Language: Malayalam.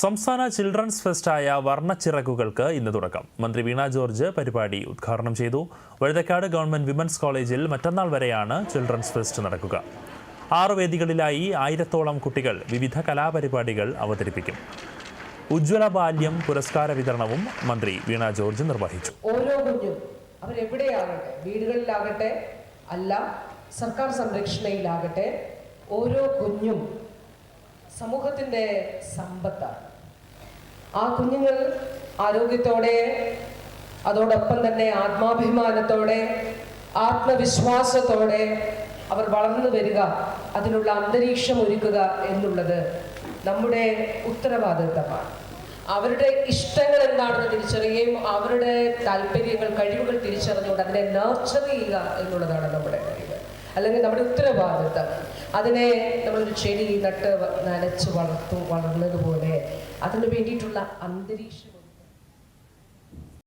സംസ്ഥാന ചിൽഡ്രൻസ് ഫെസ്റ്റായ വർണച്ചിറകുകൾക്ക് ഇന്ന് തുടക്കം. മന്ത്രി വീണ ജോർജ് പരിപാടി ഉദ്ഘാടനം ചെയ്തു. വഴുതക്കാട് ഗവൺമെന്റ് വിമൻസ് കോളേജിൽ മറ്റന്നാൾ വരെയാണ് ചിൽഡ്രൻസ് ഫെസ്റ്റ് നടക്കുക. ആറ് വേദികളിലായി ആയിരത്തോളം കുട്ടികൾ വിവിധ കലാപരിപാടികൾ അവതരിപ്പിക്കും. ഉജ്ജ്വല ബാല്യം പുരസ്കാര വിതരണവും മന്ത്രി വീണ ജോർജ് നിർവഹിച്ചു. ഓരോ കുഞ്ഞും അവരെവിടെയാകട്ടെ? വീടുകളിലാകട്ടെ അല്ല സർക്കാർ സംരക്ഷണയിലാകട്ടെ ഓരോ കുഞ്ഞും സമൂഹത്തിന്റെ സമ്പത്താണ്. ആ കുഞ്ഞുങ്ങൾ ആരോഗ്യത്തോടെ അതോടൊപ്പം തന്നെ ആത്മാഭിമാനത്തോടെ ആത്മവിശ്വാസത്തോടെ അവർ വളർന്നു വരിക അതിനുള്ള അന്തരീക്ഷം ഒരുക്കുക എന്നുള്ളത് നമ്മുടെ ഉത്തരവാദിത്തമാണ്. അവരുടെ ഇഷ്ടങ്ങൾ എന്താണെന്ന് തിരിച്ചറിയുകയും അവരുടെ താല്പര്യങ്ങൾ കഴിവുകൾ തിരിച്ചറിഞ്ഞുകൊണ്ട് അതിനെ നർച്ചർ ചെയ്യുക എന്നുള്ളതാണ് നമ്മുടെ കഴിവ്. അല്ലെങ്കിൽ നമ്മുടെ ഉത്തരവാദിത്തം. അതിനെ നമ്മളൊരു ചെടി നട്ട് നനച്ച് വളർത്തു വളർന്നതുപോലെ അതിന് വേണ്ടിയിട്ടുള്ള അന്തരീക്ഷം